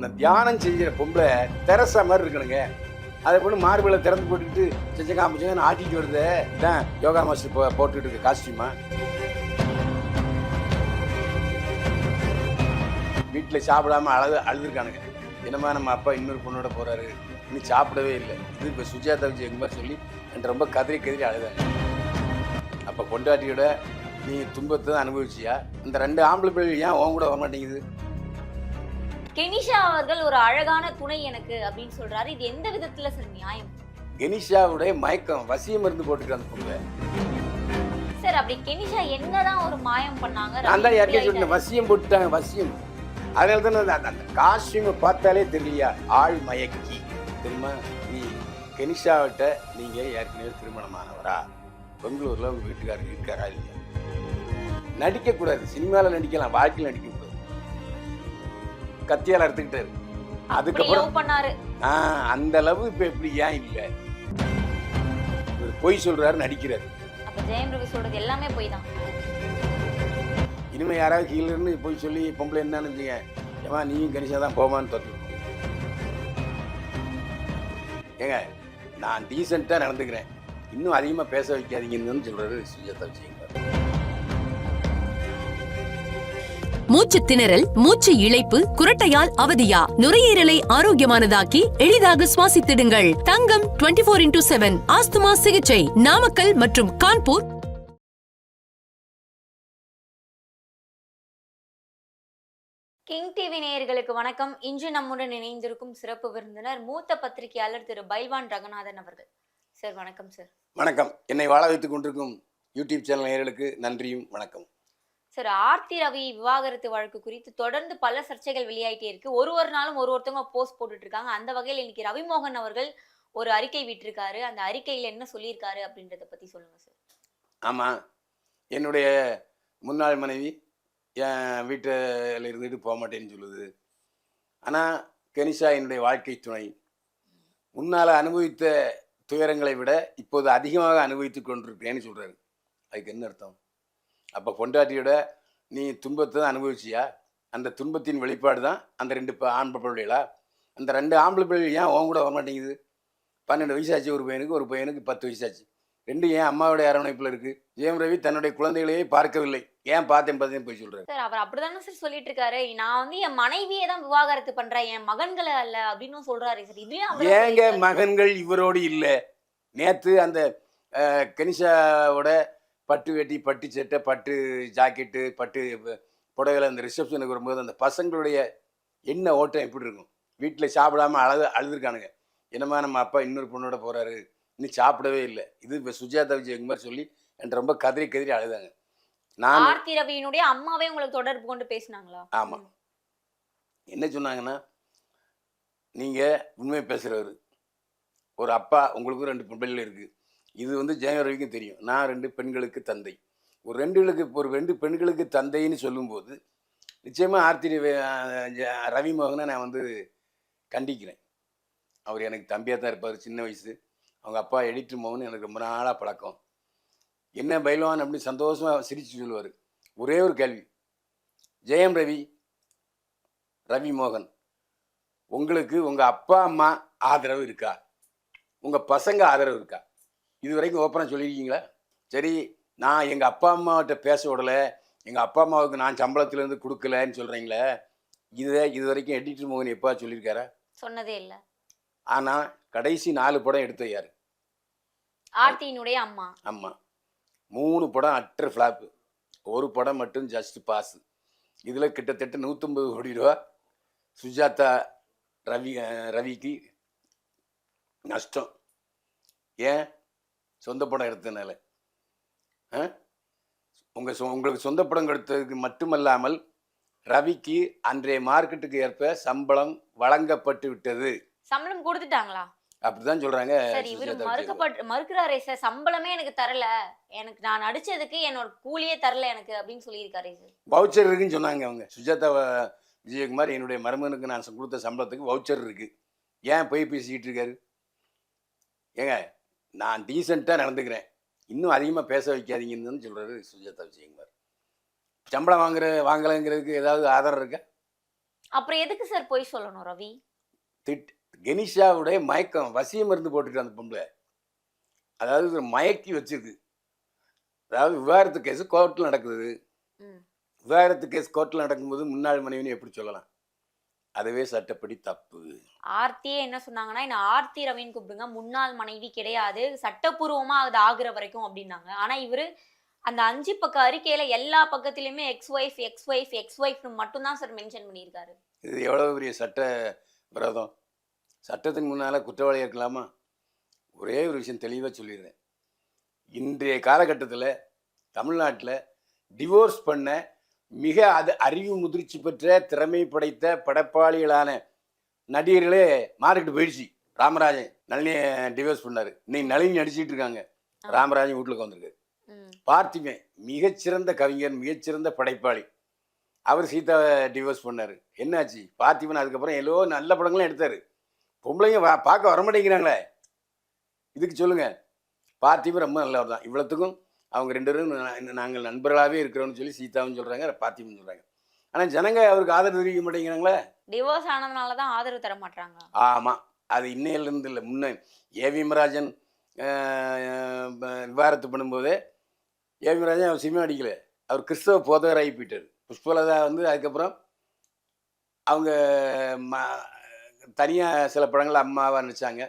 இந்த தியானம் செய்கிற பொம்பளை தெரசா மாதிரி இருக்கணுங்க. அதை போட்டு மார்பிளை திறந்து போட்டுக்கிட்டு செஞ்ச காமிச்சங்கன்னு ஆட்டிட்டு வருது. இதான் யோகா மாஸ்டர் போ போட்டுக்கிட்டு இருக்க காஸ்டியூமா வீட்டில் சாப்பிடாம அழுது அழுதுருக்கானுங்க. தினமா நம்ம அப்பா இன்னொரு பொண்ணோட போறாரு. இன்னும் சாப்பிடவே இல்லை. இது இப்போ சுஜாதா விஜய் எங்க மாதிரி சொல்லி என்கிட்ட ரொம்ப கதறி கதறி அழுதாங்க அப்போ கொண்டாட்டியோட நீ துன்பத்தை தான் அனுபவிச்சியா? இந்த ரெண்டு ஆம்பளை பிள்ளைகள் ஏன் உன் கூட வர மாட்டேங்குது? கெனிஷா அவர்கள் ஒரு அழகான துணை எனக்கு அப்படின்னு சொல்றாரு. இது எந்த விதத்துல சார் நியாயம்? கெனிஷாவுடைய மயக்கம் வசியம் மருந்து போட்டுட்டு அந்த பொண்ணு. சார் அப்படி கெனிஷா என்னதான் ஒரு மாயம் பண்ணாங்க? நான் தான் யாருக்கே சொன்னேன் வசியம் போட்டுட்டாங்க வசியம். அதனால தான் அந்த அந்த காஸ்டியூமை பார்த்தாலே தெரியலையா? ஆள் மயக்கி. தெரியுமா? நீ கெனிஷாவிட்ட நீங்கள் ஏற்கனவே திருமணமானவரா? பெங்களூரில் உங்கள் வீட்டுக்காரர் இருக்காரா இல்லையா? நடிக்கக்கூடாது. சினிமாவில் நடிக்கலாம் வாழ்க்கையில் நடிக்கக்கூடாது கத்தியால் அறுத்துக்கிட்டாரு. அதுக்கப்புறம் ஆ அந்த அளவு இப்போ எப்படி ஏன் இல்லை? பொய் சொல்றாரு நடிக்கிறாரு. அப்ப ஜெயம் ரவி சொல்றது எல்லாமே போய் தான் இனிமே யாராவது கீழே இருந்து போய் சொல்லி பொம்பளை என்னன்னு வச்சுங்க ஏமா நீயும் கணிஷா தான் போமான்னு தொத்து. ஏங்க நான் டீசெண்டாக நடந்துக்கிறேன். இன்னும் அதிகமாக பேச வைக்காதீங்கன்னு சொல்றாரு சுஜாதா விஜயகுமார் மூச்சு திணறல் மூச்சு இழைப்பு குரட்டையால் அவதியா? நுரையீரலை ஆரோக்கியமானதாக்கி எளிதாக சுவாசித்திடுங்கள். Thangam 24 four into seven asthma சிகிச்சை. நாமக்கல் மற்றும் கான்பூர். கிங் டிவி நேயர்களுக்கு வணக்கம். இன்று நம்முடன் இணைந்திருக்கும் சிறப்பு விருந்தினர் மூத்த பத்திரிகையாளர் திரு பைல்வான் ரங்கநாதன் அவர்கள். சார் வணக்கம் சார். வணக்கம். என்னை வாழ வைத்துக் கொண்டிருக்கும் யூடியூப் சேனல் நேயர்களுக்கு நன்றியும் வணக்கம். சார் ஆர்த்தி ரவி விவாகரத்து வழக்கு குறித்து தொடர்ந்து பல சர்ச்சைகள் வெளியாகிட்டே இருக்கு. ஒரு ஒரு நாளும் ஒரு ஒருத்தவங்க போஸ்ட் போட்டுட்டு இருக்காங்க அந்த வகையில் இன்னைக்கு ரவிமோகன் அவர்கள் ஒரு அறிக்கை விட்டிருக்காரு. அந்த அறிக்கையில் என்ன சொல்லியிருக்காரு அப்படின்றத பத்தி சொல்லுங்க சார். ஆமாம் என்னுடைய முன்னாள் மனைவி என் வீட்டில் இருந்துட்டு போக மாட்டேன்னு சொல்லுது. ஆனால் கனிஷா என்னுடைய வாழ்க்கை துணை. முன்னால் அனுபவித்த துயரங்களை விட இப்போது அதிகமாக அனுபவித்து கொண்டிருக்கிறேன்னு சொல்கிறாரு அதுக்கு என்ன அர்த்தம்? அப்போ பொண்டாட்டியோட நீ துன்பத்தை தான் அனுபவிச்சியா? அந்த துன்பத்தின் வெளிப்பாடு தான் அந்த ரெண்டு ஆம்பளை பிள்ளைகளா அந்த ரெண்டு ஆம்பளை பிள்ளைகள் ஏன் உன் கூட வர மாட்டேங்குது? பன்னெண்டு வயசாச்சு ஒரு பையனுக்கு ஒரு பையனுக்கு பத்து வயசாச்சு. ரெண்டு ஏன் அம்மாவுடைய அரவணைப்பில் இருக்குது ஜெயம் ரவி தன்னுடைய குழந்தைகளையே பார்க்கவில்லை. ஏன் பார்த்தேன் பார்த்தேன் போய் சொல்கிறாரு சார் அவர் அப்படிதானே சார் சொல்லிட்டு இருக்காரு. நான் வந்து என் மனைவியை தான் விவாகரத்து பண்றேன். என் மகன்களை அல்ல அப்படின்னு சொல்றாரு சார். அவரே ஏங்க. மகன்கள் இவரோடு இல்லை. நேற்று அந்த கனிஷாவோட பட்டு வேட்டி பட்டு சட்டை பட்டு ஜாக்கெட்டு பட்டு புடவையில் அந்த ரிசப்ஷனுக்கு வரும்போது அந்த பசங்களுடைய என்ன ஓட்டம் எப்படி இருக்கும்? வீட்டில் சாப்பிடாம அழுது அழுதுருக்கானுங்க. என்னம்மா நம்ம அப்பா இன்னொரு பொண்ணோட போறாரு. இன்னும் சாப்பிடவே இல்லை. இது இப்போ சுஜாதா விஜயகுமார் சொல்லி என்கிட்ட ரொம்ப கதறி கதறி அழுதாங்க. நான் ஆர்த்தி ரவியினுடைய அம்மாவே உங்களுக்கு தொடர்பு கொண்டு பேசினாங்களா? ஆமாம் என்ன சொன்னாங்கன்னா நீங்கள் உண்மை பேசுகிறவர் ஒரு அப்பா உங்களுக்கும் ரெண்டு பிள்ளைகள் இருக்குது இது வந்து ஜெயம் ரவிக்கும் தெரியும். நான் ரெண்டு பெண்களுக்கு தந்தை. ஒரு ரெண்டுகளுக்கு ஒரு ரெண்டு பெண்களுக்கு தந்தைன்னு சொல்லும்போது நிச்சயமாக ஆர்த்தி ரவி மோகனை நான் வந்து கண்டிக்கிறேன். அவர் எனக்கு தம்பியாக தான் இருப்பார் சின்ன வயசு. அவங்க அப்பா எடிட்டர் மோகன் எனக்கு ரொம்ப நாளாக பழக்கம். என்ன பயில்வான் அப்படின்னு சந்தோஷமாக சிரித்து சொல்லுவார். ஒரே ஒரு கேள்வி. ஜெயம் ரவி ரவி மோகன் உங்களுக்கு உங்கள் அப்பா அம்மா ஆதரவு இருக்கா? உங்கள் பசங்க ஆதரவு இருக்கா? இது வரைக்கும் ஓப்பனாக சொல்லியிருக்கீங்களா சரி நான் எங்கள் அப்பா அம்மாவிட்ட பேச விடலை. எங்கள் அப்பா அம்மாவுக்கு நான் சம்பளத்துலேருந்து கொடுக்கலன்னு சொல்கிறீங்களே இதை இது வரைக்கும் எடிட்டர் மோகன் எப்போ சொல்லியிருக்காரா சொன்னதே இல்ல. ஆனால் கடைசி நாலு படம் எடுத்த யார்? ஆர்த்தியினுடைய அம்மா. ஆமாம் மூணு படம் அற்ற ஃப்ளாப்பு ஒரு படம் மட்டும் ஜஸ்ட் பாஸ் இதில் கிட்டத்தட்ட நூற்றம்பது கோடி ரூபா சுஜாதா ரவி ரவிக்கு நஷ்டம். ஏன்? சொந்த படம் எடுத்ததுனால உங்கள் சொ உங்களுக்கு சொந்த படம் எடுத்ததுக்கு மட்டுமல்லாமல் ரவிக்கு அன்றைய மார்க்கெட்டுக்கு ஏற்ப சம்பளம் வழங்கப்பட்டு விட்டது. சம்பளம் கொடுத்துட்டாங்களா? அப்படிதான் சொல்றாங்க சார் இவர். மறுக்கப்பட்டு மறுக்கிறாரே சார் சம்பளமே எனக்கு தரல. எனக்கு நான் நடிச்சதுக்கு என்னோட கூலியே தரல எனக்கு அப்படின்னு சொல்லியிருக்காரே சார் வவுச்சர் இருக்குன்னு சொன்னாங்க அவங்க. சுஜாதா விஜயகுமார் என்னுடைய மருமகனுக்கு நான் கொடுத்த சம்பளத்துக்கு வவுச்சர் இருக்கு. ஏன் போய் பேசிக்கிட்டு இருக்காரு? ஏங்க நான் டீசெண்டாக நடந்துக்கிறேன். இன்னும் அதிகமாக பேச வைக்காதீங்கன்னு சொல்றாரு சுஜாதா விஜயகுமார். சம்பளம் வாங்குற வாங்கலைங்கிறதுக்கு ஏதாவது ஆதாரம் இருக்கா? அப்புறம் எதுக்கு சார் போய் சொல்லணும் ரவி? திட் கெனிஷாவுடைய மயக்கம் வசிய மருந்து போட்டுட்டு அந்த பொம்பளை. அதாவது ஒரு மயக்கி வச்சிருக்கு. அதாவது விவாகரத்து கேஸ் கோர்ட்டில் நடக்குது. விவாகரத்து கேஸ் கோர்ட்டில் நடக்கும்போது முன்னாள் மனைவின்னு எப்படி சொல்லலாம்? அதுவே சட்டப்படி தப்பு. ஆர்த்தியே என்ன சொன்னாங்கன்னா என்ன ஆர்த்தி ரவின்னு கூப்பிடுங்க. முன்னாள் மனைவி கிடையாது. சட்டப்பூர்வமா அது ஆகுற வரைக்கும் அப்படின்னாங்க. ஆனா இவரு அந்த அஞ்சு பக்க அறிக்கையில எல்லா பக்கத்திலயுமே ex wife ex wife ex ஒய்ஃப்னு மட்டும்தான் சார் மென்ஷன் பண்ணியிருக்காரு. இது எவ்வளோ பெரிய சட்ட விரோதம்? சட்டத்துக்கு முன்னால் குற்றவாளியாக இருக்கலாமா? ஒரே ஒரு விஷயம் தெளிவாக சொல்லிடுறேன். இன்றைய காலகட்டத்தில் தமிழ்நாட்டில் டிவோர்ஸ் பண்ண மிக அது அறிவு முதிர்ச்சி பெற்ற திறமை படைத்த படைப்பாளிகளான நடிகர்களே மாறிக்கிட்டு போயிடுச்சு. ராமராஜன் நளினியை டிவோர்ஸ் பண்ணார். இன்னைக்கு நளினி நடிச்சிட்டு இருக்காங்க. ராமராஜன் வீட்டுக்கு வந்திருக்கு. பார்த்திபன் மிகச்சிறந்த கவிஞர் மிகச்சிறந்த படைப்பாளி. அவர் சீதாவை டிவோர்ஸ் பண்ணார். என்னாச்சு? பார்த்திபன் அதுக்கப்புறம் எல்லோ நல்ல படங்களும் எடுத்தார். பொம்பளைங்க பார்க்க வரமாட்டேங்கிறாங்களே. இதுக்கு சொல்லுங்க. பார்த்திபன் ரொம்ப நல்லவர் தான் இவ்வளோத்துக்கும் அவங்க ரெண்டு பேரும் நாங்கள் நண்பர்களாகவே இருக்கிறோம்னு சொல்லி சீதாவும் சொல்கிறாங்க பார்த்திபன் சொல்கிறாங்க ஆனால் ஜனங்க அவருக்கு ஆதரவு தெரிவிக்க மாட்டேங்கிறாங்களே? டிவோர்ஸ் ஆனதுனால தான் ஆதரவு தர மாட்டாங்க ஆமாம் அது இன்னையிலேருந்து இல்லை. முன்ன ஏவி மராஜன் விவாகரத்து பண்ணும்போது ஏவி மராஜன் அவர் சினிமா அடிக்கல அவர் கிறிஸ்தவ போதகராகி போயிட்டார். புஷ்பலதா வந்து அதுக்கப்புறம் அவங்க ம தனியாக சில படங்கள் அம்மாவாக நடிச்சாங்க.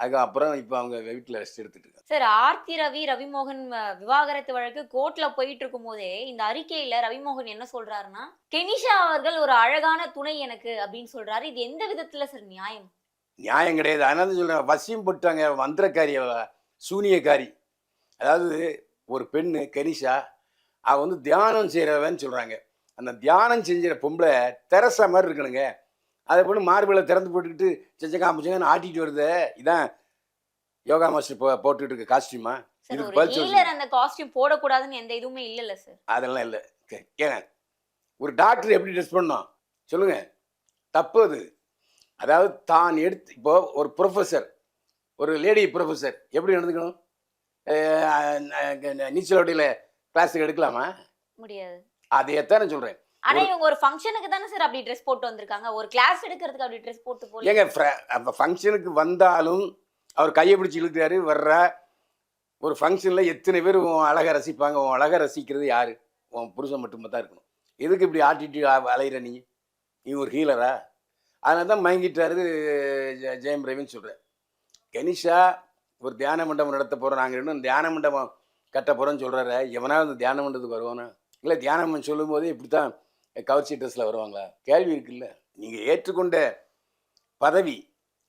அதுக்கப்புறம் இப்போ அவங்க வீட்டில் ரெஸ்ட் எடுத்துட்டு சார் ஆர்த்தி ரவி ரவிமோகன் விவாகரத்து வழக்கு கோர்ட்ல போயிட்டு இருக்கும் போதே இந்த அறிக்கையில ரவிமோகன் என்ன சொல்றாருன்னா கெனிஷா அவர்கள் ஒரு அழகான துணை எனக்கு அப்படின்னு சொல்றாரு. இது எந்த விதத்துல சார் நியாயம்? நியாயம் கிடையாது. அதனால தான் சொல்கிறேன் வசியம் போட்டாங்க மந்திரக்காரி அவ, சூனியக்காரி. அதாவது ஒரு பெண்ணு கனிஷா அவ வந்து தியானம் செய்கிறவன்னு சொல்கிறாங்க அந்த தியானம் செஞ்சுற பொம்பளை தெரசா மாதிரி இருக்கணுங்க. அதை பொண்ணு மார்பிளை திறந்து போட்டுக்கிட்டு செஞ்சக்கா முச்சங்கன்னு ஆட்டிட்டு வருது. இதான் யோகா மாஸ்டர் போ போட்டுக்கிட்டு இருக்க காஸ்டியூமா இதுக்கு ஒரு பதில் அந்த காஸ்டியூம் போடக்கூடாதுன்னு எந்த இதுவுமே இல்லைல்ல சார். அதெல்லாம் இல்லை. ஏங்க ஒரு டாக்டர் எப்படி ட்ரெஸ் பண்ணோம் சொல்லுங்க. தப்பு அது. அதாவது தான் எடுத்து இப்போ ஒரு ப்ரொஃபஸர் ஒரு லேடி ப்ரொஃபஸர் எப்படி நடந்துக்கணும்? நீச்சல் வட்டியில் கிளாஸுக்கு எடுக்கலாமா? முடியாது. அதையத்தான் நான் சொல்கிறேன் ஆனா இவங்க ஒரு ஃபங்க்ஷனுக்கு தானே சார் அப்படி ட்ரெஸ் போட்டு வந்திருக்காங்க? ஒரு கிளாஸ் எடுக்கிறதுக்கு அப்படி ட்ரெஸ் போட்டு போல ஏங்க அப்போ ஃபங்க்ஷனுக்கு வந்தாலும் அவர் கையை பிடிச்சி இழுக்கிறாரு வர்ற ஒரு ஃபங்க்ஷனில் எத்தனை பேர் உன் அழகை ரசிப்பாங்க? உன் அழகை ரசிக்கிறது யார்? உன் புருஷன் மட்டும் தான் இருக்கணும். எதுக்கு இப்படி ஆட்டிட்டு அலையிற நீ? நீ ஒரு ஹீலரா அதனால தான் மயங்கிட்டாரு ஜெயம் ரவின்னு சொல்கிறேன் கனிஷா ஒரு தியான மண்டபம் நடத்த போகிறோம் நாங்கள் இன்னும் தியான மண்டபம் கட்ட போகிறோன்னு சொல்கிறாரு எவனாவது அந்த தியான மண்டபத்துக்கு வருவானா? இல்லை தியானம் சொல்லும்போது இப்படி தான் கவர்ச்சி ட்ரெஸ்ஸில் வருவாங்களா? கேள்வி இருக்குல்ல. நீங்கள் ஏற்றுக்கொண்ட பதவி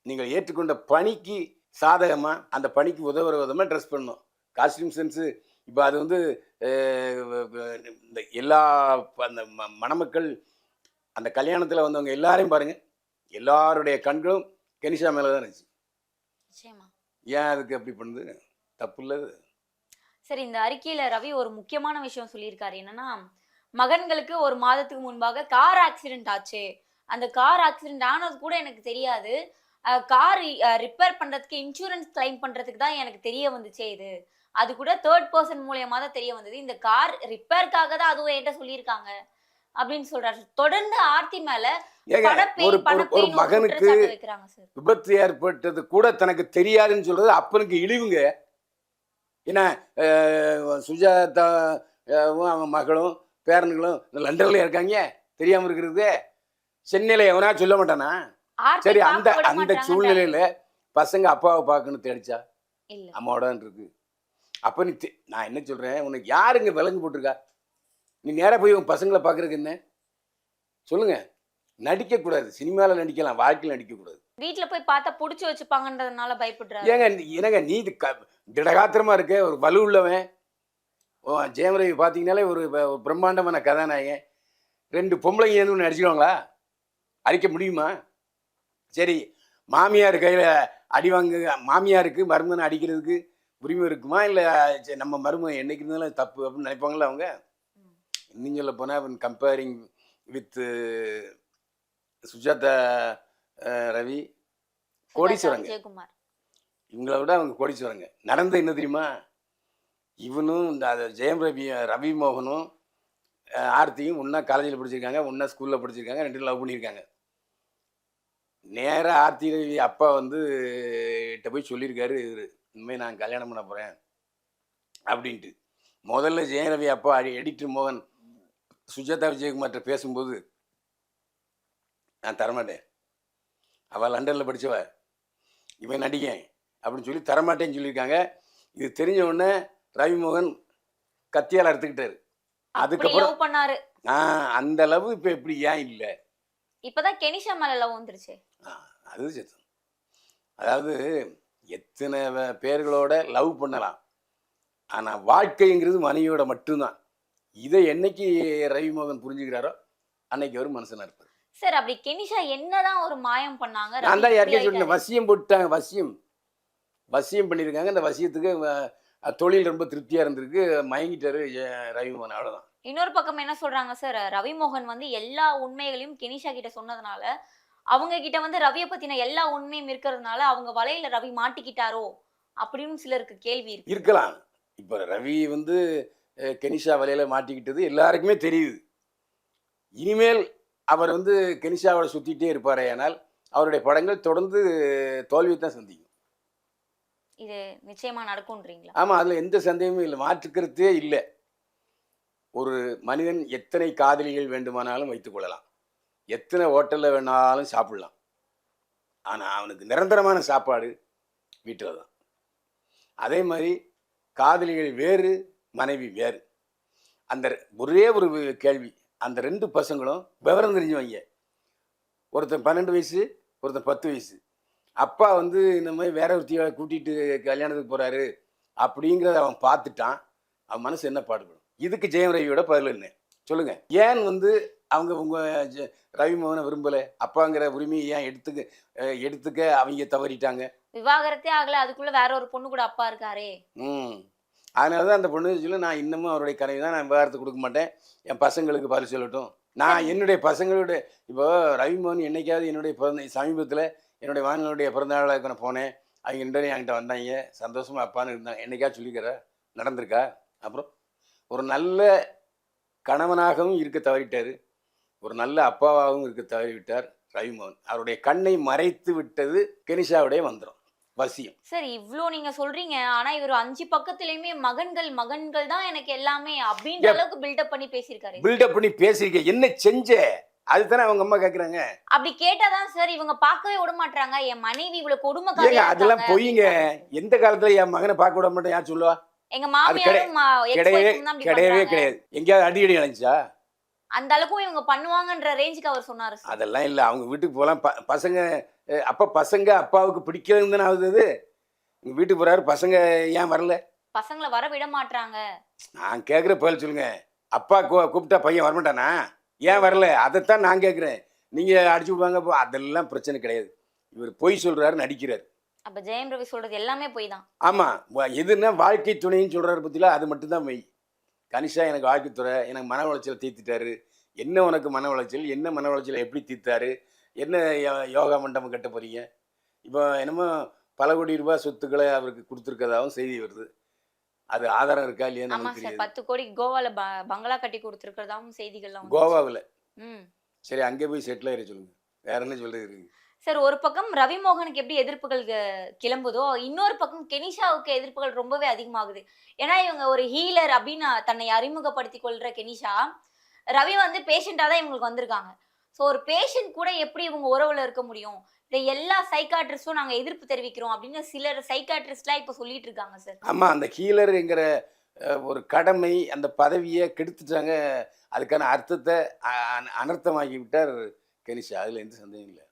நீங்கள் ஏற்றுக்கொண்ட பணிக்கு சாதகமாக அந்த பணிக்கு உதவுற விதமாக ட்ரெஸ் பண்ணணும். காஸ்டியூம் சென்ஸு இப்போ அது வந்து இந்த எல்லா அந்த மணமக்கள் அந்த கல்யாணத்தில் வந்தவங்க எல்லாரையும் பாருங்கள் எல்லாருடைய கண்களும் கெனிஷா மேலே தான் இருந்துச்சு ஏன் அதுக்கு அப்படி பண்ணுது? தப்பு இல்லை. சரி இந்த அறிக்கையில ரவி ஒரு முக்கியமான விஷயம் சொல்லியிருக்காரு. என்னன்னா மகன்களுக்கு ஒரு மாதத்துக்கு முன்பாக கார் ஆக்சிடென்ட் ஆச்சு. அந்த கார் ஆக்சிடென்ட் ஆனது கூட எனக்கு தெரியாது. கார் ரிப்பேர் பண்றதுக்கு இன்சூரன்ஸ் கிளைம் பண்றதுக்கு தான் எனக்கு தெரிய வந்துச்சே இது. அது கூட தேர்ட் பர்சன் மூலியமா தான் தெரிய வந்தது. இந்த கார் ரிப்பேர்க்காக தான் அதுவும் என்கிட்ட சொல்லியிருக்காங்க அப்படின்னு சொல்றாரு. தொடர்ந்து ஆர்த்தி மேல ஒரு மகனுக்கு விபத்து ஏற்பட்டது கூட தனக்கு தெரியாதுன்னு சொல்றது அப்பனுக்கு இழிவுங்க. ஏன்னா சுஜாதா அவன் மகளும் பேரனுங்களும் இந்த லண்டன்ல இருக்காங்க தெரியாம இருக்கிறது. சென்னையில எவனா சொல்ல மாட்டானா? சரி அந்த அந்த. சூழ்நிலையில பசங்க அப்பாவை பார்க்கணும் தேடிச்சா? இல்ல. அம்மாவோட இருக்கு. அப்ப நீ நான் என்ன சொல்றேன்? உனக்கு யாருங்க விலங்கு போட்டிருக்கா? நீ நேரா போய் உன் பசங்களை பார்க்கறதுக்கு என்ன? சொல்லுங்க. நடிக்க கூடாது சினிமால நடிக்கலாம். வாழ்க்கையில் நடிக்க கூடாது வீட்ல போய் பார்த்தா புடிச்சு வச்சுப்பாங்கன்றதுனால பயப்படுறாரு ஏங்க நீ- என்னங்க நீ இது திடகாத்திரமா இருக்க? ஒரு வலு உள்ளவன். ஓ ஜெயம் ரவி பார்த்தீங்கன்னாலே ஒரு பிரம்மாண்டமான கதாநாயகன். ரெண்டு பொம்பளைங்க ஏன்னு ஒன்று அடிச்சிடுவாங்களா அடிக்க முடியுமா? சரி மாமியார் கையில் அடி வாங்கு மாமியாருக்கு மருமகனை அடிக்கிறதுக்கு உரிமை இருக்குமா? இல்லை நம்ம மருமகன் என்னைக்கு இருந்தாலும் தப்பு அப்படின்னு நினைப்பாங்களா அவங்க. இன்னும் சொல்ல போனால் அவன் கம்பேரிங் வித் சுஜாதா ரவி கோடீஸ்வரங்க. இவங்கள விட அவங்க கோடீஸ்வரங்க. நடந்து என்ன தெரியுமா? இவனும் இந்த அது ஜெயம் ரவி ரவி மோகனும் ஆர்த்தியும் ஒன்றா காலேஜில் படிச்சிருக்காங்க ஒன்றா ஸ்கூலில் படிச்சிருக்காங்க ரெண்டு லவ் பண்ணியிருக்காங்க. நேராக ஆர்த்தி ரவி அப்பா வந்து கிட்ட போய் சொல்லியிருக்காரு இவரு இனிமேல் நான் கல்யாணம் பண்ண போகிறேன் அப்படின்ட்டு. முதல்ல ஜெயம் ரவி அப்பா எடிட்டர் மோகன் சுஜாதா விஜயகுமார்கிட்ட பேசும்போது நான் தரமாட்டேன். அவள் லண்டனில் படித்தவ இவன் நடிகன். அப்படின்னு சொல்லி தரமாட்டேன்னு சொல்லியிருக்காங்க. இது தெரிஞ்ச உடனே ரவிமோகன் கத்தியால் அறுத்துக்கிட்டாரு. அதுக்கப்புறம் லவ் பண்ணாரு. ஆ அந்த அளவு இப்போ எப்படி ஏன் இல்லை? இப்பதான் கெனிஷா மேல லவ் வந்துருச்சு. அது சத்தம் அதாவது எத்தனை பேர்களோட லவ் பண்ணலாம். ஆனால் வாழ்க்கைங்கிறது மனைவியோட மட்டும்தான். இதை என்னைக்கு ரவிமோகன் புரிஞ்சுக்கிறாரோ அன்னைக்கு அவர் மனுஷனா இருப்பார். சார் அப்படி கெனிஷா என்னதான் ஒரு மாயம் பண்ணாங்க நான் தான் யாருக்கே சொன்னேன். வசியம் போட்டாங்க வசியம். வசியம் பண்ணியிருக்காங்க அந்த வசியத்துக்கு தொழில் ரொம்ப திருப்தியாக இருந்திருக்கு. மயங்கிட்டாரு ரவிமோகன். அவ்வளோதான் இன்னொரு பக்கம் என்ன சொல்றாங்க சார்? ரவிமோகன் வந்து எல்லா உண்மைகளையும் கெனிஷா கிட்ட சொன்னதுனால அவங்க கிட்ட வந்து ரவியை பத்தின எல்லா உண்மையும் இருக்கிறதுனால அவங்க வலையில ரவி மாட்டிக்கிட்டாரோ அப்படின்னு சிலருக்கு கேள்வி இருக்கு. இருக்கலாம். இப்போ ரவி வந்து கெனிஷா வலையில் மாட்டிக்கிட்டது எல்லாருக்குமே தெரியுது. இனிமேல் அவர் வந்து கெனிஷாவோட சுற்றிட்டே இருப்பாரே ஆனால் அவருடைய படங்கள் தொடர்ந்து தோல்வி தான் சந்திக்கும். இது நிச்சயமா நடக்கும்ன்றீங்களா? ஆமாம் அதில் எந்த சந்தேகமும் இல்லை. மாற்றுக்கிறதே இல்லை. ஒரு மனிதன் எத்தனை காதலிகள் வேண்டுமானாலும் வைத்துக்கொள்ளலாம் எத்தனை ஹோட்டலில் வேணாலும் சாப்பிடலாம். ஆனால் அவனுக்கு நிரந்தரமான சாப்பாடு வீட்டில் தான். அதே மாதிரி காதலிகள் வேறு மனைவி வேறு. அந்த ஒரே ஒரு கேள்வி அந்த ரெண்டு பசங்களும் விவரம் தெரிஞ்சவங்க. ஒருத்தன் பன்னெண்டு வயசு ஒருத்தன் பத்து வயசு. அப்பா வந்து இந்த மாதிரி வேற ஒருத்தியை கூட்டிகிட்டு கல்யாணத்துக்கு போகிறாரு அப்படிங்கிறத அவன் பார்த்துட்டான். அவன் மனசு என்ன பாடுபடும்? இதுக்கு ஜெயம் ரவியோட பதில் என்ன? சொல்லுங்க. ஏன் வந்து அவங்க உங்க ரவி மோகனை விரும்பலை? அப்பாங்கிற உரிமையை ஏன் எடுத்துக்க எடுத்துக்க அவங்க தவறிட்டாங்க? விவாகரத்தே ஆகல. அதுக்குள்ள வேற ஒரு பொண்ணு கூட அப்பா இருக்காரே. ம். அதனால தான் அந்த பொண்ணு சொல்லி நான் இன்னமும் அவருடைய கனவு தான் நான் விவாகரத்து கொடுக்க மாட்டேன். என் பசங்களுக்கு பதில் சொல்லட்டும். நான் என்னுடைய பசங்களுடைய இப்போ ரவிமோகன் என்னைக்காவது என்னுடைய பிறந்த சமீபத்தில் என்னுடைய மகனுடைய பிறந்த நாளுக்கு நான் போனேன். அவங்க ரெண்டு என்கிட்ட வந்தாங்க. சந்தோஷமா அப்பான்னு இருந்தாங்க என்னைக்காவது சொல்லிக்கிறா? நடந்திருக்கா? அப்புறம் ஒரு நல்ல கணவனாகவும் இருக்க தவறிட்டார். ஒரு நல்ல அப்பாவாகவும் இருக்க தவறிவிட்டார் ரவிமோகன். அவருடைய கண்ணை மறைத்து விட்டது கெனிஷாவுடைய மந்திரம். வசியம். சார் இவ்ளோ நீங்க சொல்றீங்க. ஆனா இவர் அஞ்சு பக்கத்துலயுமே மகன்கள் மகன்கள் தான் எனக்கு எல்லாமே அப்படின்ற. அளவுக்கு பில்டப் பண்ணி பேசியிருக்காரு. பில்டப் பண்ணி பேசியிருக்க என்ன செஞ்ச? அதுதானே அவங்க அம்மா கேட்குறாங்க அப்படி கேட்டாதான் சார் இவங்க பார்க்கவே விட மாட்டாங்க என் மனைவி இவ்வளவு கொடுமைக்காரியா அதெல்லாம் பொய்ங்க. எந்த காலத்துல என் மகனை பார்க்க விட மாட்டேன் யார் சொல்லுவா? எங்க மாமியாரும் கிடையவே கிடையவே. கிடையாது. எங்கேயாவது அடி அடி அழைச்சா அந்த அளவுக்கும் இவங்க பண்ணுவாங்கன்ற ரேஞ்சுக்கு அவர் சொன்னாரு. அதெல்லாம் இல்லை. அவங்க வீட்டுக்கு போகலாம் பசங்க அப்பா பசங்க அப்பாவுக்கு பிடிக்கலன்னு தானே ஆகுது உங்க வீட்டுக்கு போறாரு பசங்க ஏன் வரல? பசங்களை வர விட மாட்டாங்க நான் கேட்குற பதில் சொல்லுங்க. அப்பா கூப்பிட்டா பையன் வரமாட்டானா? ஏன் வரல? அதைத்தான் நான் கேட்குறேன். நீங்கள் அடிச்சு விடுவாங்க அதெல்லாம் பிரச்சனை கிடையாது. இவர் பொய் சொல்றாரு நடிக்கிறார். அப்ப ஜெயம் ரவி சொல்றது எல்லாமே போய் தான். ஆமாம் எதுன்னா வாழ்க்கை துணைன்னு சொல்கிறாரு பற்றில அது மட்டும்தான் மெய். கனிஷா எனக்கு வாழ்க்கை துறை எனக்கு மன உளைச்சலை தீர்த்துட்டாரு. என்ன உனக்கு மன உளைச்சல் என்ன மன உளைச்சலை எப்படி தீர்த்தாரு? என்ன யோகா மண்டபம் கட்ட போறீங்க? இப்போ என்னமோ பல கோடி ரூபாய் சொத்துக்களை அவருக்கு கொடுத்துருக்கதாகவும் செய்தி வருது. அது ஆதாரம் இருக்கா நமக்கு சார். தெரியாது. பத்து கோடி கோவால பங்களா கட்டி கொடுத்துருக்கிறதாவும் செய்திகள்லாம். கோவாவில்? சரி அங்கே போய் செட்டில் ஆயிட சொல்லுங்க. வேற என்ன சொல்றது சார் ஒரு பக்கம் ரவி மோகனுக்கு எப்படி எதிர்ப்புகள் கிளம்புதோ இன்னொரு பக்கம் கெனிஷாவுக்கு எதிர்ப்புகள் ரொம்பவே அதிகமாகுது. ஏன்னா இவங்க ஒரு ஹீலர் அப்படின்னு தன்னை அறிமுகப்படுத்தி கொள்ற கெனிஷா ரவி வந்து பேஷண்டா தான் இவங்களுக்கு வந்திருக்காங்க. ஸோ ஒரு பேஷண்ட் கூட எப்படி இவங்க உறவுல இருக்க முடியும்? இதை எல்லா சைக்காட்ரிஸ்டும் நாங்க எதிர்ப்பு தெரிவிக்கிறோம் அப்படின்னு சிலர் சைக்காட்ரிஸ்ட்லாம் இப்போ சொல்லிட்டு இருக்காங்க சார் ஆமாம் அந்த ஹீலருங்கிற ஒரு கடமை அந்த பதவியை கெடுத்துட்டாங்க. அதுக்கான அர்த்தத்தை அ- அ- அனர்த்தமாக்கி விட்டார் கனிஷா அதில் எந்த சந்தேகம் இல்லை.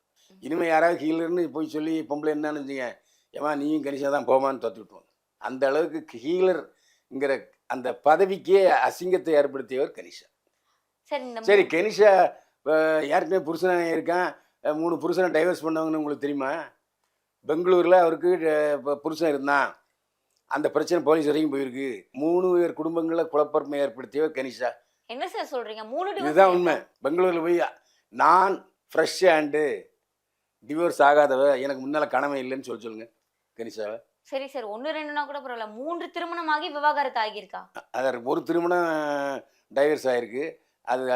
இனிமேல் யாராவது ஹீலர்னு போய் சொல்லி பொம்பளை என்னன்னு வச்சுங்க ஏமா நீயும் கனிஷா தான் போமான்னு தத்து விட்டுருவோம் அந்த அளவுக்கு ஹீலர்ங்கிற அந்த பதவிக்கே அசிங்கத்தை ஏற்படுத்தியவர் கனிஷா சார் இந்த சரி கனிஷா அஹ், ஏற்கனவே புருஷனாக இருக்கான். மூணு புருஷனை டைவர்ஸ் பண்ணவங்கன்னு உங்களுக்கு தெரியுமா? பெங்களூரில் அவருக்கு புருஷன் இருந்தான். அந்த பிரச்சனை போலீஸ் வரைக்கும் போயிருக்கு. மூணு பேர் குடும்பங்களில் குழப்பமை ஏற்படுத்தியவர் கனிஷா. என்ன சார் சொல்றீங்க? மூணு இதுதான். உண்மை. பெங்களூரில் போய் நான் ஃப்ரெஷ் ஹேண்டு டிவோர்ஸ் ஆகாதவ எனக்கு முன்னால் கனவை இல்லைன்னு சொல்லி சொல்லுங்க கனிஷாவை. சரி சார் ஒன்னு ரெண்டுனா கூட பரவாயில்ல. மூன்று திருமணமாகி விவாகரத்து ஆகியிருக்கா? அதான் ஒரு திருமணம் டைவர்ஸ் ஆகிருக்கு அது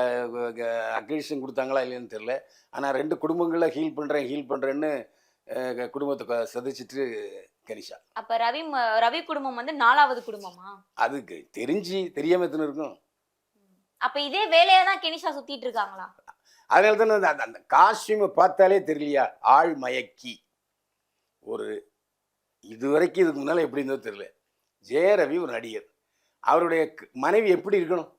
அக்ரிஷன் கொடுத்தாங்களா இல்லைன்னு தெரில ஆனால் ரெண்டு குடும்பங்களில் ஹீல் பண்ணுறேன் ஹீல் பண்ணுறேன்னு குடும்பத்தை சதைச்சிட்டு கனிஷா. அப்ப ரவி ரவி குடும்பம் வந்து நாலாவது குடும்பமா? அதுக்கு தெரிஞ்சு தெரியாம எத்தனை இருக்கும்? அப்ப இதே வேலையா தான் கெனிஷா சுத்திட்டு இருக்காங்களா? அதனால தானே அந்த- அந்த காஸ்டியூமை பார்த்தாலே தெரியலையா? ஆள் மயக்கி. ஒரு இது வரைக்கும் இதுக்கு முன்னால் எப்படி இருந்தோ தெரியல. ஜெயரவி ஒரு நடிகர். அவருடைய மனைவி எப்படி இருக்கணும்?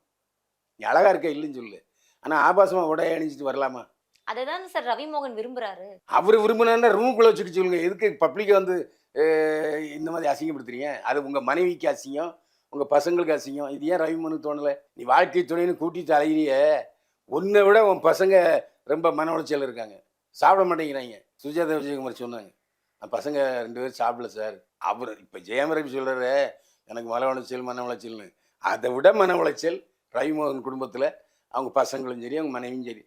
நீ அழகா இருக்க இல்லைன்னு சொல்லு. ஆனால் ஆபாசமாக உடைய அணிஞ்சிட்டு வரலாமா? அதுதான் சார் ரவி மோகன் விரும்புறாரு. அவர் விரும்பினா ரூமுக்குள்ளே வச்சுக்க சொல்லுங்க. எதுக்கு பப்ளிக்கை வந்து இந்த மாதிரி அசிங்கப்படுத்துறீங்க? அது உங்கள் மனைவிக்கு அசிங்கம் உங்கள் பசங்களுக்கு அசிங்கம். இது ஏன் ரவிமனு தோணலை? நீ வாழ்க்கை துணைன்னு கூட்டிட்டு அலையிறிய. உன்னை விட உன் பசங்க ரொம்ப மன உளைச்சல் இருக்காங்க. சாப்பிட மாட்டேங்கிறாங்க. சுஜாதா விஜயகுமார் சொன்னாங்க. "என் பசங்க ரெண்டு பேரும் சாப்பிடல சார். அவர் இப்போ ஜெயம் ரவி சொல்கிறாரு எனக்கு மன உளைச்சல் மன உளைச்சல்னு. அதை விட மன உளைச்சல் ரவிமோகன் குடும்பத்தில் அவங்க பசங்களும் சரி அவங்க மனைவியும் சரி.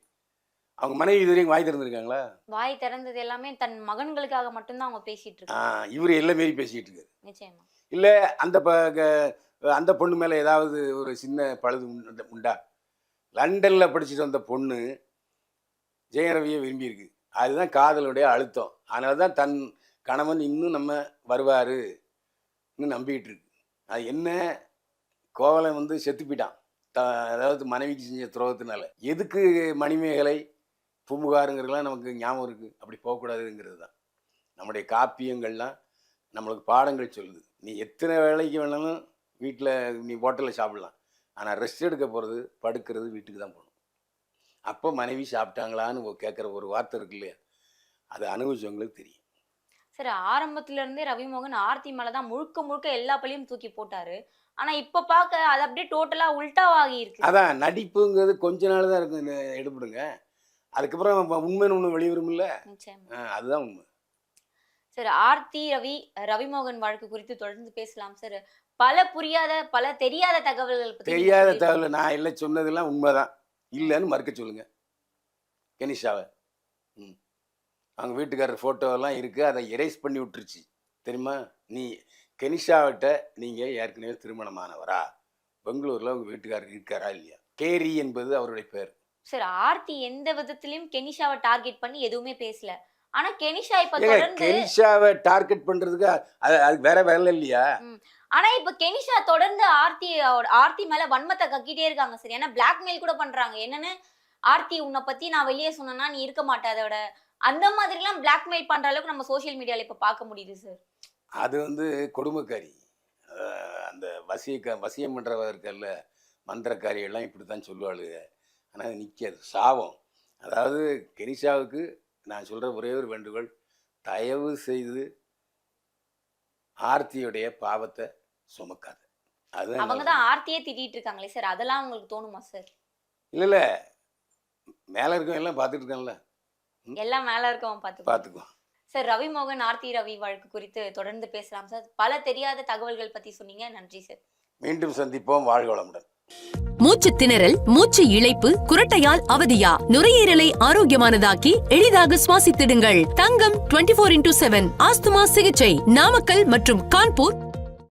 அவங்க மனைவி இது வரைக்கும் வாய் திறந்துருக்காங்களா? வாய் திறந்தது எல்லாமே தன் மகன்களுக்காக மட்டும்தான் அவங்க பேசிட்டு இருக்காங்க. இவர் எல்லாம் மாரி பேசிக்கிட்டு இருக்காரு. நிச்சயமா. இல்லை அந்த ப அந்த பொண்ணு மேலே ஏதாவது ஒரு சின்ன பழுது உண்டு- லண்டனில் படிச்சுட்டு வந்த பொண்ணு ஜெயரவியை விரும்பியிருக்கு அதுதான் காதலுடைய அழுத்தம். அதனால தான் தன் கணவன் இன்னும் நம்ம வருவார். இன்னும் நம்பிக்கிட்டு இருக்கு. அது என்ன? கோவலன் வந்து செத்து போயிட்டான். அதாவது மனைவிக்கு செஞ்ச துரோகத்தினால. எதுக்கு மணிமேகலை பூம்புகாருங்கிறதுலாம் நமக்கு ஞாபகம் இருக்குது அப்படி போகக்கூடாதுங்கிறது தான் நம்முடைய காப்பியங்கள்லாம் நம்மளுக்கு பாடங்கள் சொல்லுது. நீ எத்தனை வேலைக்கு வேணாலும் வீட்டில் நீ ஹோட்டலில் சாப்பிடலாம். ஆனால் ரெஸ்ட் எடுக்க போகிறது படுக்கிறது வீட்டுக்கு தான் போகணும். அப்போ மனைவி சாப்பிட்டாங்களான்னு கேட்குற ஒரு வார்த்தை இருக்கு இல்லையா? அது அனுபவிச்சவங்களுக்கு தெரியும். சார் ஆரம்பத்துல இருந்தே ரவி மோகன் ஆர்த்தி மேலதான் முழுக்க முழுக்க எல்லா பழியும் தூக்கி போட்டாரு. ஆனா இப்ப பார்க்க அது அப்படியே டோட்டலா உல்டாவாகி இருக்கு. அதான் நடிப்புங்கிறது கொஞ்ச நாள் தான் இருக்கும் எடுபடுங்க. அதுக்கப்புறம் உண்மைன்னு வெளிவரும்ல? நிச்சயமா. ஆ, அதுதான் உண்மை. சார் ஆர்த்தி ரவி ரவிமோகன் வழக்கு குறித்து தொடர்ந்து பேசலாம். சார் பல புரியாத பல தெரியாத தகவல்கள் தெரியாத. தகவல் நான் இல்லை சொன்னதெல்லாம் உண்மைதான். இல்லைன்னு மறுக்க சொல்லுங்க. கெனிஷாவை. ம். அவங்க வீட்டுக்காரர் ஃபோட்டோவெல்லாம் இருக்குது அதை எரேஸ் பண்ணி விட்டுருச்சு. தெரியுமா? நீ கெனிஷாவிட்ட நீங்கள் ஏற்கனவே திருமணமானவரா? பெங்களூரில் உங்கள் வீட்டுக்காரர் இருக்காரா இல்லையா? கேரி என்பது அவருடைய பேர். சார் ஆர்த்தி எந்த விதத்திலயும் கெனிஷாவை டார்கெட் பண்ணி எதுவுமே பேசல. ஆனா கெனிஷா இப்ப தொடர்ந்து கெனிஷாவை டார்கெட் பண்ணுறதுக்கு அது வேற வேலை இல்லையா? ஆனா இப்ப கெனிஷா தொடர்ந்து ஆர்த்தி ஆர்த்தி மேல வன்மத்தை கக்கிட்டே இருக்காங்க சார் ஏன்னா பிளாக்மெயில் கூட பண்றாங்க. என்னன்னு ஆர்த்தி உன்னை பத்தி நான் வெளியே சொன்னேன்னா நீ இருக்க மாட்ட அதோட அந்த மாதிரி எல்லாம் பிளாக்மெயில் பண்ற அளவுக்கு நம்ம சோஷியல் மீடியால இப்ப பார்க்க முடியுது சார் அது வந்து கொடுமைக்காரி. அந்த வசிய வசியம் பண்ணுறவ இருக்கல்ல மந்திரக்காரி எல்லாம் இப்படி தான் சொல்லுவாளுங்க ஆனால் அது நிற்காது சாபம். அதாவது கெனிஷாவுக்கு நான் சொல்கிற ஒரே ஒரு வேண்டுகோள் தயவு செய்து ஆர்த்தியுடைய பாவத்தை சுமக்காது. அதுதான் அவங்க தான் ஆர்த்தியே திட்டிட்டு இருக்காங்களே சார் அதெல்லாம் உங்களுக்கு தோணுமா சார் இல்லை இல்லை. மேலே இருக்கவங்க எல்லாம் பார்த்துட்டு இருக்கான்ல. எல்லாம் மேல இருக்கவன் பார்த்து பார்த்துக்கோ சார் ரவி மோகன் ஆர்த்தி ரவி வழக்கு குறித்து தொடர்ந்து பேசலாம் சார். பல தெரியாத தகவல்கள் பத்தி சொன்னீங்க. நன்றி சார். மீண்டும் சந்திப்போம். வாழ்க வளமுடன். மூச்சு திணறல் மூச்சு இழைப்பு குரட்டையால் அவதியா? நுரையீரலை ஆரோக்கியமானதாக்கி எளிதாக சுவாசித்திடுங்கள். தங்கம் 24 இன்டூ செவன் ஆஸ்துமா சிகிச்சை. நாமக்கல் மற்றும் கான்பூர்